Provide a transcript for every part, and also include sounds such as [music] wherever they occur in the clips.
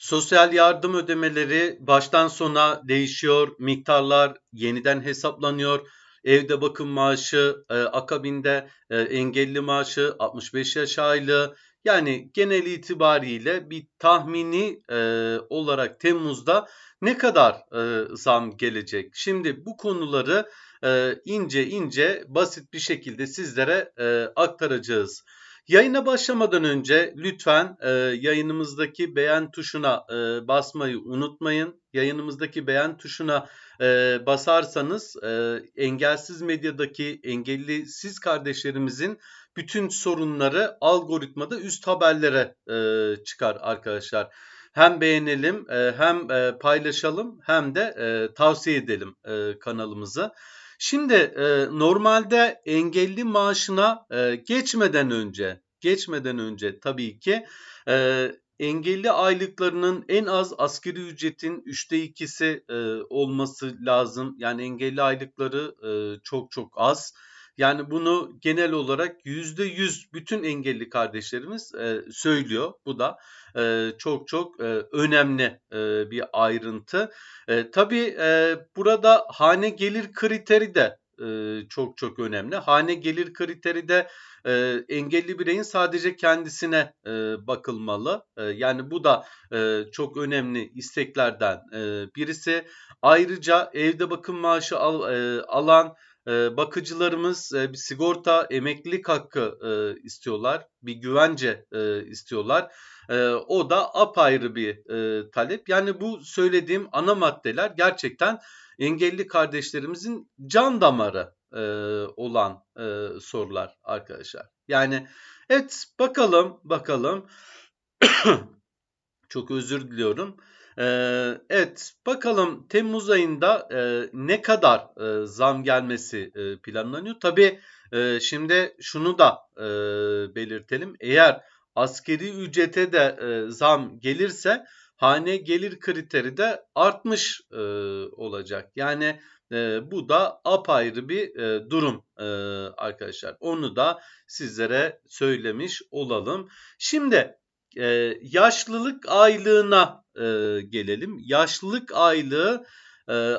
Sosyal yardım ödemeleri baştan sona değişiyor. Miktarlar yeniden hesaplanıyor. Evde bakım maaşı, e, akabinde e, engelli maaşı, 65 yaş aylığı. Yani genel itibariyle bir tahmini e, olarak Temmuz'da ne kadar e, zam gelecek? Şimdi bu konuları e, ince ince basit bir şekilde sizlere e, aktaracağız. Yayına başlamadan önce lütfen e, yayınımızdaki beğen tuşuna e, basmayı unutmayın. Yayınımızdaki beğen tuşuna e, basarsanız e, engelsiz medyadaki engelli siz kardeşlerimizin bütün sorunları algoritmada üst haberlere e, çıkar arkadaşlar. Hem beğenelim e, hem e, paylaşalım hem de e, tavsiye edelim kanalımızı. Şimdi e, normalde engelli maaşına e, geçmeden önce, geçmeden önce tabii ki e, engelli aylıklarının en az asgari ücretin üçte ikisi e, olması lazım. Yani engelli aylıkları e, çok çok az. Yani bunu genel olarak yüzde yüz bütün engelli kardeşlerimiz e, söylüyor. Bu da e, çok çok e, önemli e, bir ayrıntı. E, tabii e, burada hane gelir kriteri de e, çok çok önemli. Hane gelir kriteri de e, engelli bireyin sadece kendisine e, bakılmalı. E, yani bu da e, çok önemli isteklerden e, birisi. Ayrıca evde bakım maaşı al, e, alan bakıcılarımız e, bir sigorta, emeklilik hakkı e, istiyorlar, bir güvence e, istiyorlar. O da apayrı bir talep. Yani bu söylediğim ana maddeler gerçekten engelli kardeşlerimizin can damarı olan sorular arkadaşlar. Yani evet bakalım bakalım. [coughs] Çok özür diliyorum. Ee, evet bakalım Temmuz ayında e, ne kadar e, zam gelmesi e, planlanıyor. Tabii e, şimdi şunu da belirtelim. Eğer askeri ücrete de zam gelirse hane gelir kriteri de artmış olacak. Yani bu da apayrı bir durum arkadaşlar. Onu da sizlere söylemiş olalım. Şimdi e, yaşlılık aylığına e, gelelim. Yaşlılık aylığı e,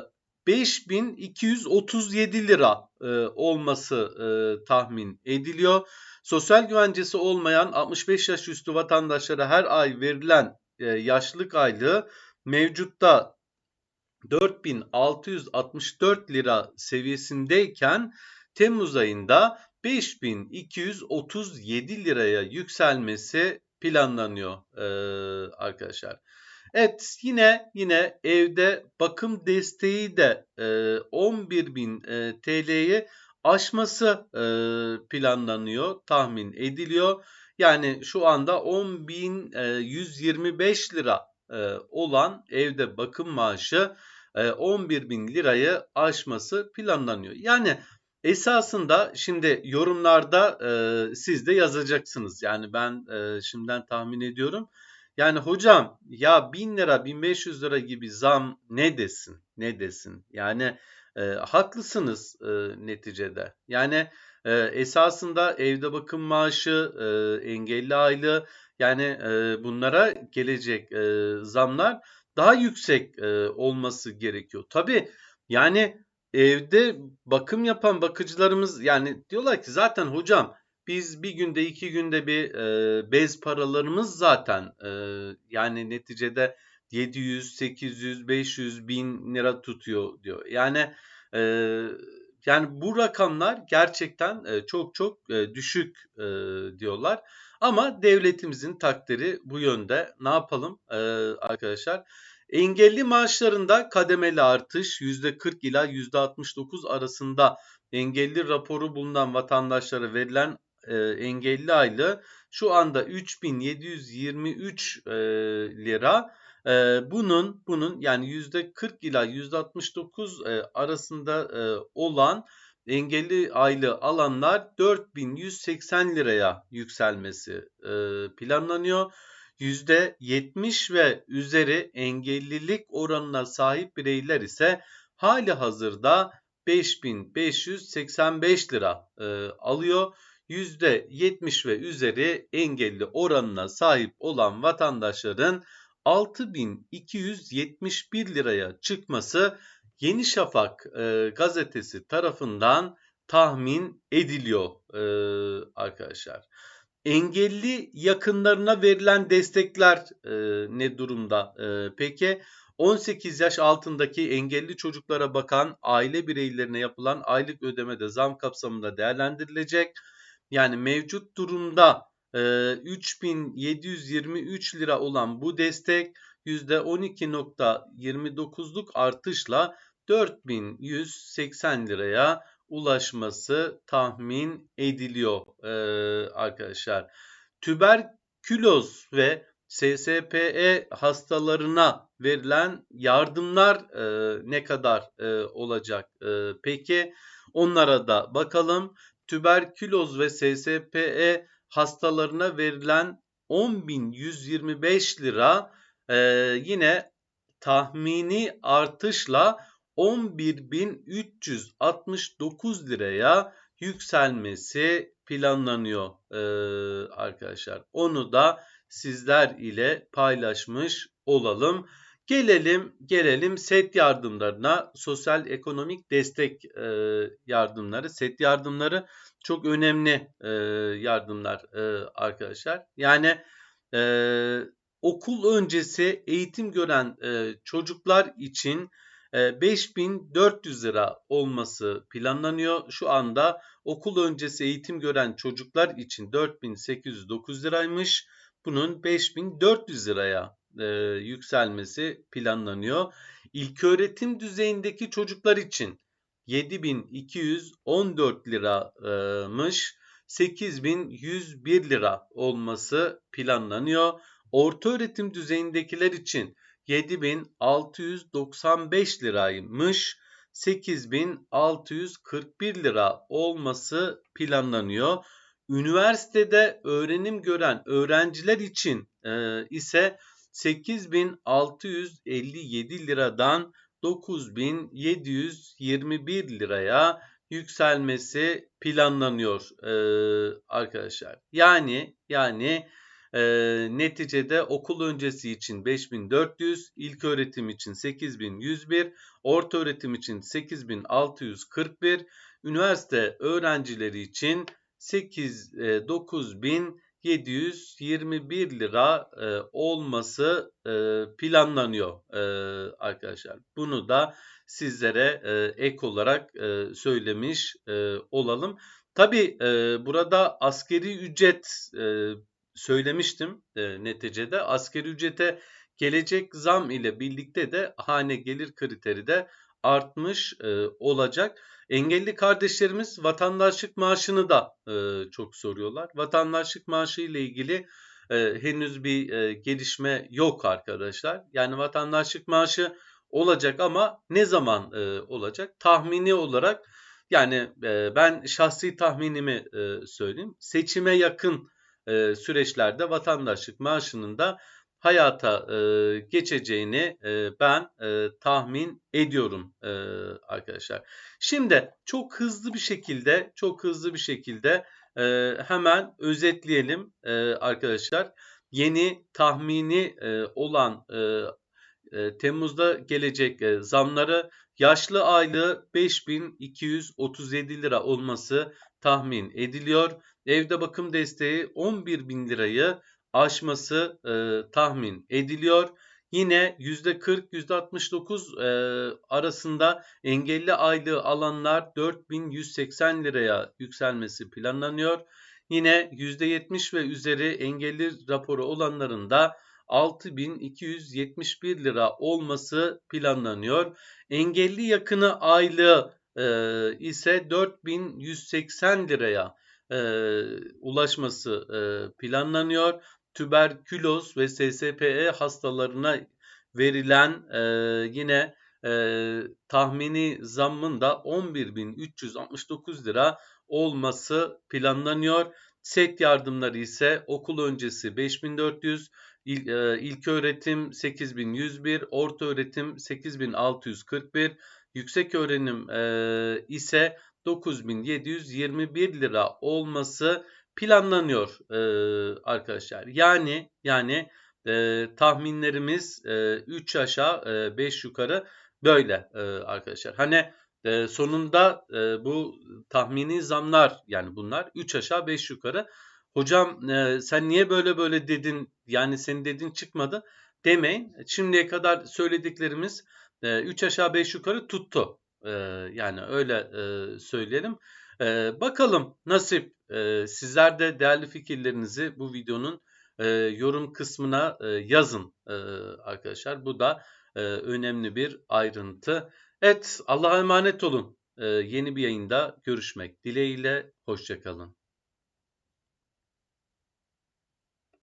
5237 lira e, olması e, tahmin ediliyor. Sosyal güvencesi olmayan 65 yaş üstü vatandaşlara her ay verilen e, yaşlılık aylığı mevcutta 4664 lira seviyesindeyken Temmuz ayında 5237 liraya yükselmesi planlanıyor e, arkadaşlar. Evet yine yine evde bakım desteği de e, 11.000 e, TL'yi aşması e, planlanıyor, tahmin ediliyor. Yani şu anda 10.125 lira e, olan evde bakım maaşı e, 11.000 lirayı aşması planlanıyor. Yani esasında şimdi yorumlarda e, siz de yazacaksınız. Yani ben e, şimdiden tahmin ediyorum. Yani hocam ya 1000 lira 1500 lira gibi zam ne desin ne desin yani e, haklısınız e, neticede yani e, esasında evde bakım maaşı e, engelli aylığı yani e, bunlara gelecek e, zamlar daha yüksek e, olması gerekiyor. Tabi yani evde bakım yapan bakıcılarımız yani diyorlar ki zaten hocam biz bir günde iki günde bir e, bez paralarımız zaten e, yani neticede 700, 800, 500 bin lira tutuyor diyor. Yani e, yani bu rakamlar gerçekten e, çok çok e, düşük e, diyorlar. Ama devletimizin takdiri bu yönde. Ne yapalım e, arkadaşlar? Engelli maaşlarında kademeli artış %40 ila %69 arasında engelli raporu bulunan vatandaşlara verilen e, engelli aylığı şu anda 3723 e, lira. E, bunun bunun yani %40 ila %69 e, arasında e, olan engelli aylığı alanlar 4180 liraya yükselmesi e, planlanıyor. %70 ve üzeri engellilik oranına sahip bireyler ise hali hazırda 5585 lira e, alıyor. %70 ve üzeri engelli oranına sahip olan vatandaşların 6271 liraya çıkması Yeni Şafak e, gazetesi tarafından tahmin ediliyor e, arkadaşlar. Engelli yakınlarına verilen destekler e, ne durumda? E, peki 18 yaş altındaki engelli çocuklara bakan aile bireylerine yapılan aylık ödemede zam kapsamında değerlendirilecek. Yani mevcut durumda e, 3723 lira olan bu destek %12.29'luk artışla 4180 liraya ulaşması tahmin ediliyor e, arkadaşlar. Tüberküloz ve SSPE hastalarına verilen yardımlar e, ne kadar e, olacak? E, peki onlara da bakalım. Tüberküloz ve SSPE hastalarına verilen 10.125 lira e, yine tahmini artışla 11.369 liraya yükselmesi planlanıyor e, arkadaşlar. Onu da sizler ile paylaşmış olalım. Gelelim gelelim set yardımlarına, sosyal ekonomik destek e, yardımları, set yardımları çok önemli e, yardımlar e, arkadaşlar. Yani e, okul öncesi eğitim gören e, çocuklar için 5400 lira olması planlanıyor. Şu anda okul öncesi eğitim gören çocuklar için 4809 liraymış. Bunun 5400 liraya e, yükselmesi planlanıyor. İlköğretim düzeyindeki çocuklar için 7214 liramış. 8101 lira olması planlanıyor. Orta öğretim düzeyindekiler için 7695 liraymış. 8641 lira olması planlanıyor. Üniversitede öğrenim gören öğrenciler için e, ise 8657 liradan 9721 liraya yükselmesi planlanıyor e, arkadaşlar. Yani yani e, neticede okul öncesi için 5400, ilk öğretim için 8101, orta öğretim için 8641, üniversite öğrencileri için 8 e, 9721 lira e, olması e, planlanıyor e, arkadaşlar. Bunu da sizlere e, ek olarak e, söylemiş e, olalım. Tabi e, burada askeri ücret e, söylemiştim e, neticede. Askeri ücrete gelecek zam ile birlikte de hane gelir kriteri de artmış e, olacak. Engelli kardeşlerimiz vatandaşlık maaşını da e, çok soruyorlar. Vatandaşlık maaşı ile ilgili e, henüz bir e, gelişme yok arkadaşlar. Yani vatandaşlık maaşı olacak ama ne zaman e, olacak? Tahmini olarak yani e, ben şahsi tahminimi e, söyleyeyim. Seçime yakın e, süreçlerde vatandaşlık maaşının da hayata e, geçeceğini e, ben e, tahmin ediyorum e, arkadaşlar. Şimdi çok hızlı bir şekilde çok hızlı bir şekilde e, hemen özetleyelim e, arkadaşlar. Yeni tahmini e, olan e, e, Temmuz'da gelecek e, zamları yaşlı aylığı 5237 lira olması tahmin ediliyor. Evde bakım desteği 11 bin lirayı aşması e, tahmin ediliyor. Yine %40 %69 e, arasında engelli aylığı alanlar 4180 liraya yükselmesi planlanıyor. Yine %70 ve üzeri engelli raporu olanların da 6271 lira olması planlanıyor. Engelli yakını aylığı e, ise 4180 liraya e, ulaşması e, planlanıyor. Tüberküloz ve SSPE hastalarına verilen e, yine e, tahmini zammın da 11.369 lira olması planlanıyor. Set yardımları ise okul öncesi 5400, İl, e, ilk öğretim 8101, orta öğretim 8641, yüksek öğrenim e, ise 9721 lira olması planlanıyor e, arkadaşlar. Yani yani e, tahminlerimiz e, 3 aşağı 5 yukarı böyle e, arkadaşlar. Hani e, sonunda e, bu tahmini zamlar yani bunlar 3 aşağı 5 yukarı. Hocam e, sen niye böyle böyle dedin yani senin dediğin çıkmadı demeyin. Şimdiye kadar söylediklerimiz 3 aşağı 5 yukarı tuttu. Yani öyle söyleyelim. Bakalım nasip. E, sizler de değerli fikirlerinizi bu videonun yorum kısmına yazın arkadaşlar. Bu da önemli bir ayrıntı. Evet Allah'a emanet olun. Yeni bir yayında görüşmek dileğiyle. Hoşçakalın.